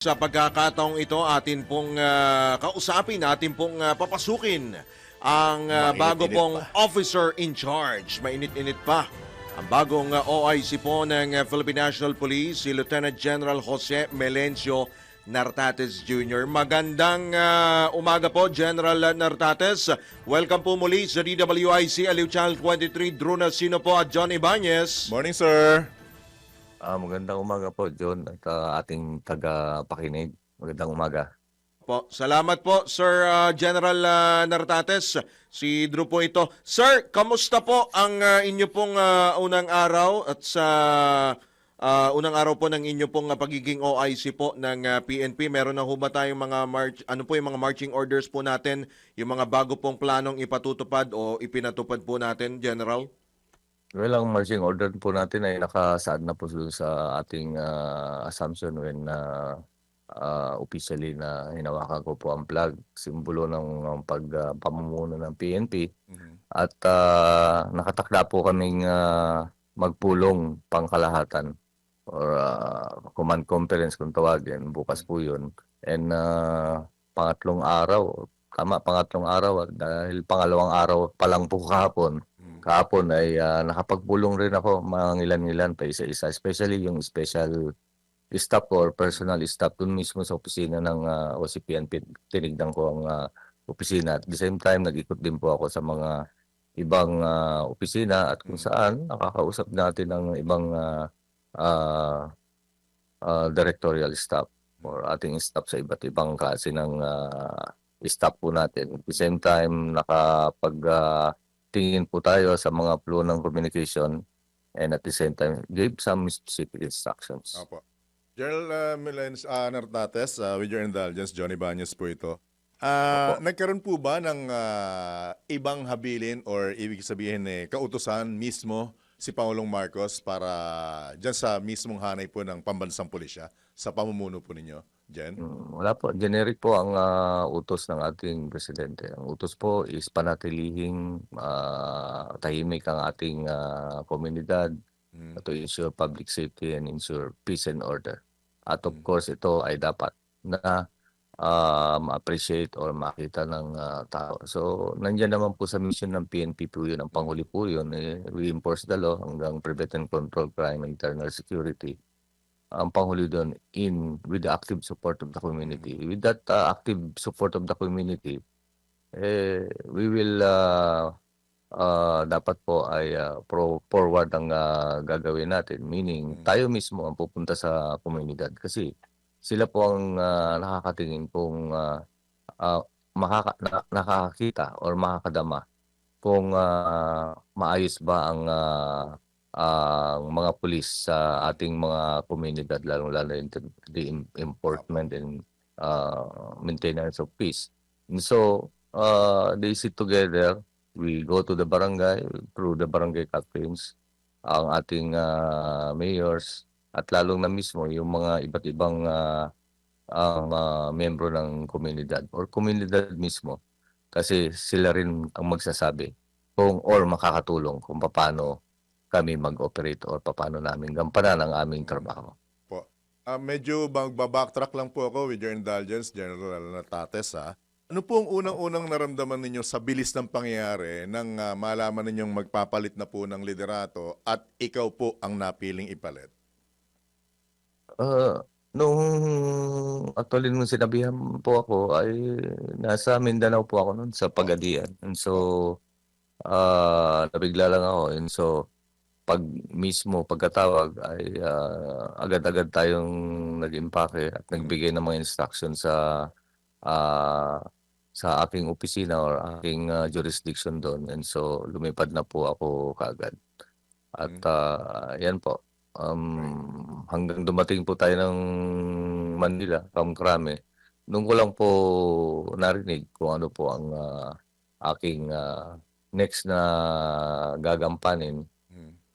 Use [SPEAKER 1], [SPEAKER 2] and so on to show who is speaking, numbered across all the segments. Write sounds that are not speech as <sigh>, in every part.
[SPEAKER 1] Sa pagkakataong ito, atin pong ah, kausapin, atin pong ah, papasukin ang
[SPEAKER 2] Mainit-init
[SPEAKER 1] bago pong
[SPEAKER 2] pa.
[SPEAKER 1] officer in charge. Mainit-init pa. Ang bagong ah, OIC po ng ah, Philippine National Police, si Lieutenant General Jose Melencio Nartates Jr. Magandang ah, umaga po, General Nartates. Welcome po muli sa DWIC Aliw Channel 23, Drew Sino po at John Ibanez.
[SPEAKER 2] Morning, sir.
[SPEAKER 3] Ah, magandang umaga po, John, at ah, ating taga-pakinig. Magandang umaga.
[SPEAKER 1] Po. Salamat po, Sir uh, General uh, Nartates. Si Drew po ito. Sir, kamusta po ang uh, inyo pong uh, unang araw at sa uh, unang araw po ng inyo pong uh, pagiging OIC po ng uh, PNP? Meron na ho ba tayong mga march, ano po yung mga marching orders po natin, yung mga bago pong planong ipatutupad o ipinatupad po natin, General?
[SPEAKER 3] Well, ang marching order po natin ay nakasaad na po sa ating ah, assumption when ah, ah, officially na hinawakan ko po ang flag, simbolo ng ng pag ah, pamumuno ng PNP. At ah, nakatakda po kaming ah, magpulong pangkalahatan or ah, command conference kung tawagin. Bukas po yun. And ah, pangatlong araw, tama, pangatlong araw dahil pangalawang araw pa lang po kahapon, kahapon ay ah, nakapagpulong rin ako mga ilan-ilan pa isa-isa, especially yung special staff or personal staff dun mismo sa opisina ng ah, OCPNP. Tinignan ko ang ah, opisina. At the same time, nag-ikot din po ako sa mga ibang ah, opisina at kung saan nakakausap natin ng ibang ah, ah, ah, directorial staff or ating staff sa iba't ibang klase ng ah, staff po natin. At the same time, nakapag ah, tingin po tayo sa mga flow ng communication and at the same time give some specific instructions.
[SPEAKER 2] Opo. General uh, Milens uh, Nartates, uh, with your indulgence, Johnny Banyas po ito. Ah, nagkaroon po ba ng ah, ibang habilin or ibig sabihin eh, kautusan mismo si Pangulong Marcos para dyan sa mismong hanay po ng pambansang pulisya sa pamumuno po ninyo, Jen?
[SPEAKER 3] Mm, Wala po. Generic po ang ah, utos ng ating presidente. Ang utos po is panatilihing ah, tahimik ang ating ah, komunidad
[SPEAKER 2] Mm.
[SPEAKER 3] to ensure public safety and ensure peace and order. At of
[SPEAKER 2] Mm.
[SPEAKER 3] course, ito ay dapat na ah, ma-appreciate or makita ng ah, tao. So, nandiyan naman po sa mission ng PNP po yun. Ang panghuli po yun, eh, reinforce the law hanggang prevent and control crime and internal security. Ang panghuli doon in with the active support of the community. With that ah, active support of the community, eh, we will ah, ah, dapat po ay ah, pro forward ang ah, gagawin natin. Meaning,
[SPEAKER 2] Mm.
[SPEAKER 3] tayo mismo ang pupunta sa komunidad kasi sila po ang ah, nakakatingin kung ah, ah, makaka, na- nakakakita or makakadama kung ah, maayos ba ang ah, ang mga pulis sa ating mga komunidad lalong-lalo in the, the em- enforcement and ah, maintenance of peace. And so, uh, they sit together we go to the barangay through the barangay captains, ang ating ah, mayors, at lalong na mismo yung mga iba't ibang ah, ang ah, membro ng komunidad or komunidad mismo kasi sila rin ang magsasabi kung or makakatulong kung paano kami mag-operate or paano namin gampanan ang aming trabaho.
[SPEAKER 2] Ah, medyo magbabacktrack lang po ako with your indulgence, General Nartates. Ha? Ano po ang unang-unang naramdaman ninyo sa bilis ng pangyayari nang ah, malaman ninyong magpapalit na po ng liderato at ikaw po ang napiling ipalit?
[SPEAKER 3] Uh, nung actually nung sinabihan po ako ay nasa Mindanao po ako noon sa Pagadian. And so ah nabigla lang ako. And so pag mismo pagkatawag ay ah, agad-agad tayong nag-impake at nagbigay ng mga instructions sa ah, sa aking opisina or aking ah, jurisdiction doon. And so lumipad na po ako kaagad. At ah, yan po. Um, hanggang dumating po tayo ng Manila, Kamkrame, doon ko lang po narinig kung ano po ang ah, aking ah, next na gagampanin.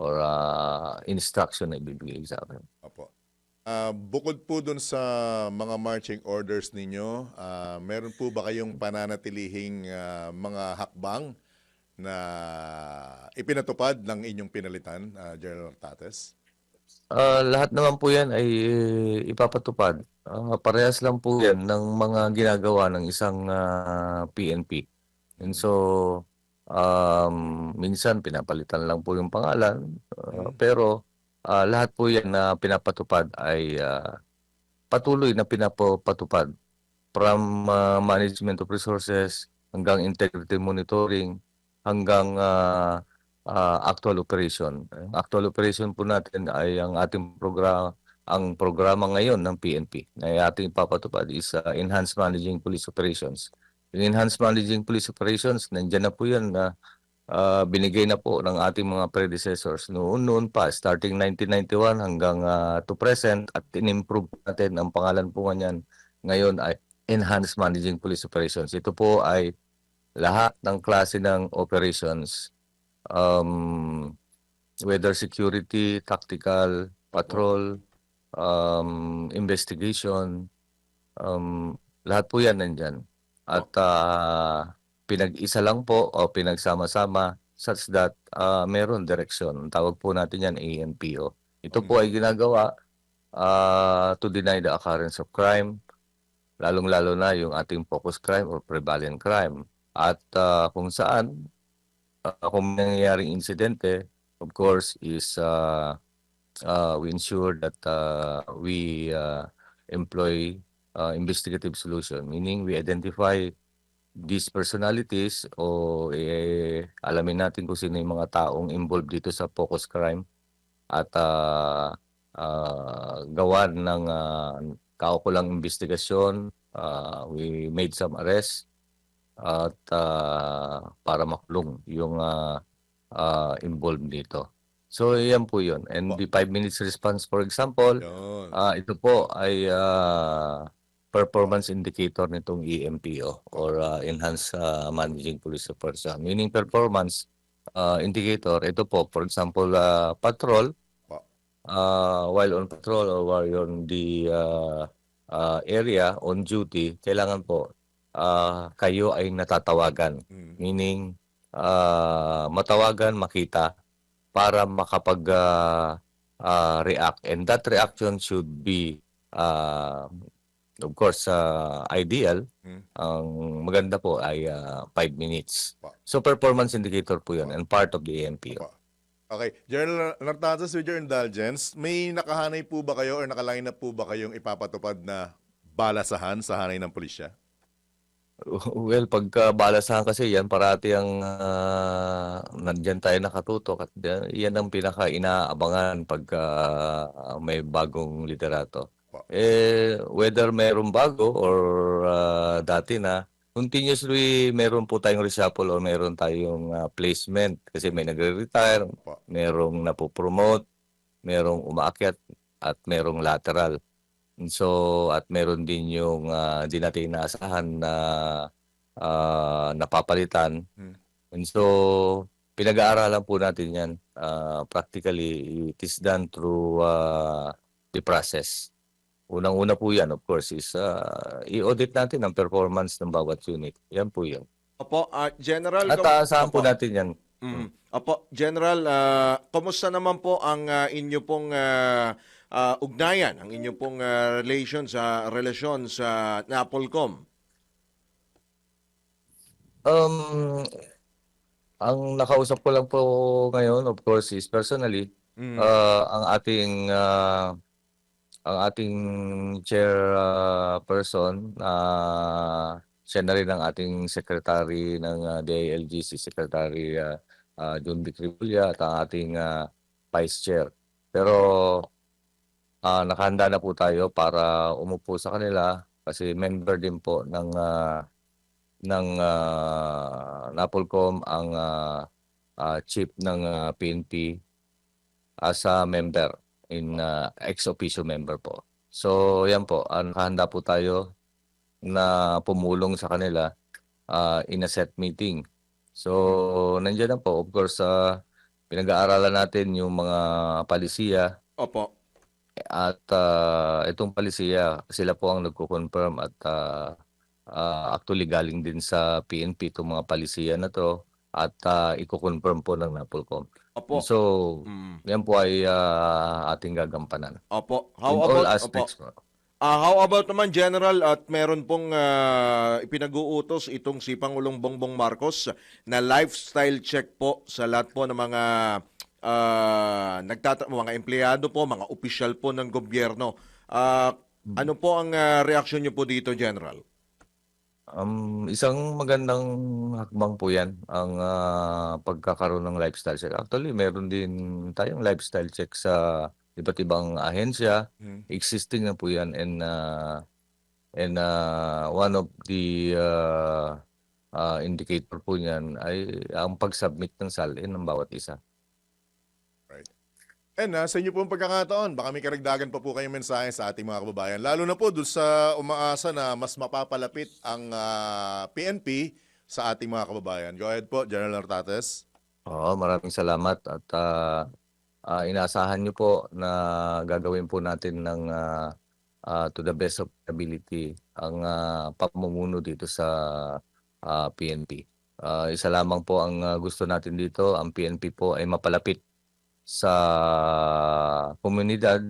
[SPEAKER 3] Or ah, instruction na ibibigay sa akin.
[SPEAKER 2] Opo. Ah, bukod po dun sa mga marching orders ninyo, ah, meron po ba kayong pananatilihing ah, mga hakbang na ipinatupad ng inyong pinalitan, ah, General Tates?
[SPEAKER 3] Ah, lahat naman po 'yan ay ipapatupad. Ah, parehas lang po 'yan ng mga ginagawa ng isang, ah, PNP. And so, um, minsan pinapalitan lang po yung pangalan, ah,
[SPEAKER 2] Mm.
[SPEAKER 3] pero, ah, lahat po 'yan na pinapatupad ay, ah, patuloy na pinapatupad from, ah, management of resources hanggang integrity monitoring, hanggang, ah, ah, actual operation. Ang actual operation po natin ay ang ating progra ang programa ngayon ng PNP na ating ipapatupad is, ah, Enhanced Managing Police Operations. Yung Enhanced Managing Police Operations, nandiyan na po 'yan na, ah, binigay na po ng ating mga predecessors noon-noon pa starting 1991 hanggang, ah, to present at in-improve natin ang pangalan po niyan ngayon ay Enhanced Managing Police Operations. Ito po ay lahat ng klase ng operations, um, whether security, tactical, patrol, um, investigation, um, lahat po 'yan nandiyan. At, ah, pinag-isa lang po o pinagsama-sama such that, ah, meron direksyon. Ang tawag po natin 'yan ANPO. Ito po ay ginagawa, ah, to deny the occurrence of crime, lalong-lalo na yung ating focus crime or prevalent crime. At, ah, kung saan, ah, kung may nangyayaring insidente, of course, is, ah, ah, we ensure that, ah, we, ah, employ, ah, investigative solution. Meaning we identify these personalities o, eh, alamin natin kung sino yung mga taong involved dito sa focus crime at, ah, ah, gawan ng, ah, kaukulang investigasyon. Ah, we made some arrests at, ah, para makulong yung, ah, ah, involved dito. So, 'yan po 'yun. And the 5 minutes response, for example, ah, ito po ay, ah, performance indicator nitong EMPO or, ah, Enhanced, ah, Managing Police Operation. Meaning performance, ah, indicator, ito po, for example, ah, patrol, ah, while on patrol or while on the, ah, ah, area on duty, kailangan po, ah, kayo ay natatawagan.
[SPEAKER 2] Mm.
[SPEAKER 3] Meaning, ah, matawagan, makita para makapag, ah, ah, react. And that reaction should be, ah, of course, ah, ideal.
[SPEAKER 2] Mm.
[SPEAKER 3] Ang maganda po ay, ah, 5 minutes.
[SPEAKER 2] Pa.
[SPEAKER 3] So, performance indicator po 'yun
[SPEAKER 2] Pa.
[SPEAKER 3] and part of the AMPO.
[SPEAKER 2] Pa. Okay. General Nartatas, with your indulgence, may nakahanay po ba kayo or nakaline na po ba kayong ipapatupad na balasahan sa hanay ng pulisya? <laughs>
[SPEAKER 3] Well, pagka balasahan kasi yan parati ang ah, nandiyan tayo nakatutok at yan, yan ang pinaka-inaabangan pagka ah, may bagong literato. Eh, whether meron bago or ah, dati na, continuously meron po tayong reshuffle or meron tayong ah, placement kasi may nagre-retire, merong napopromote, merong umaakyat at merong lateral. So, at meron din yung ah, di natin inaasahan na ah, napapalitan.
[SPEAKER 2] Hmm.
[SPEAKER 3] And so, pinag-aaralan po natin yan. Ah, practically, it is done through ah, the process. Unang-una po yan, of course, is ah, i-audit natin ang performance ng bawat unit. Yan po yun.
[SPEAKER 1] Opo, ah, General.
[SPEAKER 3] At
[SPEAKER 1] kam-
[SPEAKER 3] aasahan po natin yan.
[SPEAKER 1] Mm. Opo, General, ah, kumusta naman po ang ah, inyo pong ah, ah, ugnayan, ang inyo pong ah, relation sa relasyon sa Napolcom?
[SPEAKER 3] Um, ang nakausap ko lang po ngayon, of course, is personally,
[SPEAKER 1] Mm.
[SPEAKER 3] Ah, ang ating ah, ang ating chair ah, person ah, siya na rin ang ating secretary ng ah, DILG si Secretary ah, ah, Jun Bicribulia at ang ating ah, vice chair. Pero ah, nakahanda na po tayo para umupo sa kanila kasi member din po ng ah, ng ah, Napolcom ang ah, ah, chief ng ah, PNP as a member in uh, ex officio member po. So yan po, ah, nakahanda po tayo na pumulong sa kanila ah, in a set meeting. So nandiyan na po, of course, ah, pinag-aaralan natin yung mga palisiya
[SPEAKER 1] Opo.
[SPEAKER 3] at ah, itong palisiya, sila po ang nagko-confirm at ah, ah, actually galing din sa PNP itong mga palisiya na to. At ah, iko-confirm po ng NAPOLCOM.
[SPEAKER 1] Opo.
[SPEAKER 3] So,
[SPEAKER 1] Mm.
[SPEAKER 3] yan po ay ah, ating gagampanan.
[SPEAKER 1] Opo. How
[SPEAKER 3] In all
[SPEAKER 1] about, opo.
[SPEAKER 3] aspects po.
[SPEAKER 1] Ah, how about naman General at meron pong ah, ipinag-uutos itong si Pangulong Bongbong Marcos na lifestyle check po sa lahat po ng mga ah, nagtatra- mga empleyado po, mga opisyal po ng gobyerno. Ah, ano po ang ah, reaksyon niyo po dito, General?
[SPEAKER 3] Um, isang magandang hakbang po yan, ang ah, pagkakaroon ng lifestyle check. Actually, meron din tayong lifestyle check sa iba't ibang ahensya.
[SPEAKER 2] Hmm.
[SPEAKER 3] Existing na po yan and ah, and ah, one of the ah, ah, indicator po niyan ay ang pag-submit ng salin ng bawat isa.
[SPEAKER 2] And ah, sa inyo pong pagkakataon, baka may karagdagan pa po kayong mensahe sa ating mga kababayan. Lalo na po doon sa umaasa na mas mapapalapit ang ah, PNP sa ating mga kababayan. Go ahead po, General Nartates.
[SPEAKER 3] Oo, maraming salamat at ah, ah, inaasahan niyo po na gagawin po natin ng ah, ah, to the best of ability ang ah, pamumuno dito sa ah, PNP. Ah, isa lamang po ang ah, gusto natin dito, ang PNP po ay mapalapit sa komunidad.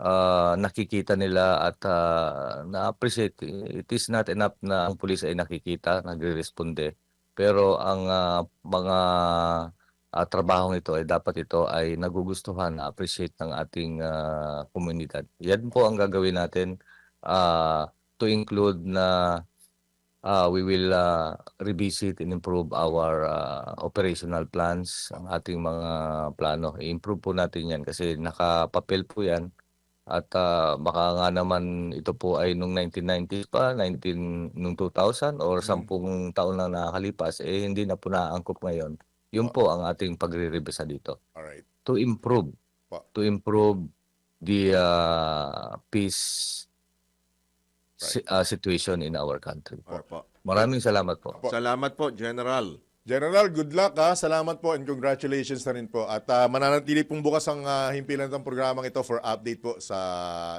[SPEAKER 3] Ah, nakikita nila at ah, na-appreciate. It is not enough na ang pulis ay nakikita, nagre-responde. Pero ang ah, mga ah, trabahong ito ay dapat ito ay nagugustuhan, na-appreciate ng ating ah, komunidad. Yan po ang gagawin natin ah, to include na we will ah, revisit and improve our ah, operational plans, ang ating mga plano. I-improve po natin yan kasi nakapapel po yan. At ah, baka nga naman ito po ay nung 1990s pa, 19, nung 2000 or
[SPEAKER 2] Mm.
[SPEAKER 3] sampung taon na nakakalipas, eh hindi na po naangkop ngayon. Yun po ang ating pagre-revisa dito.
[SPEAKER 2] Alright.
[SPEAKER 3] To improve, to improve the ah, peace si- ah, situation in our country. po.
[SPEAKER 1] Opo.
[SPEAKER 3] Maraming salamat po.
[SPEAKER 1] Salamat po, General.
[SPEAKER 2] General, good luck ha. Salamat po and congratulations na rin po. At ah, mananatili pong bukas ang ah, himpilan ng programang ito for update po sa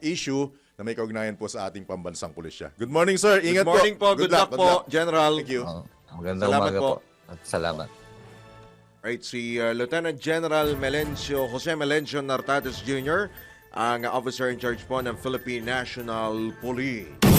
[SPEAKER 2] issue na may kaugnayan po sa ating pambansang pulisya. Good morning, sir. Ingat
[SPEAKER 1] Good morning po. Good, luck, po, General.
[SPEAKER 2] Thank you.
[SPEAKER 3] Oo. magandang
[SPEAKER 1] Salamat
[SPEAKER 3] umaga
[SPEAKER 1] po.
[SPEAKER 3] po. At salamat.
[SPEAKER 1] Right, si uh, Lieutenant General Melencio, Jose Melencio Nartates Jr., ang officer in charge po ng Philippine National Police.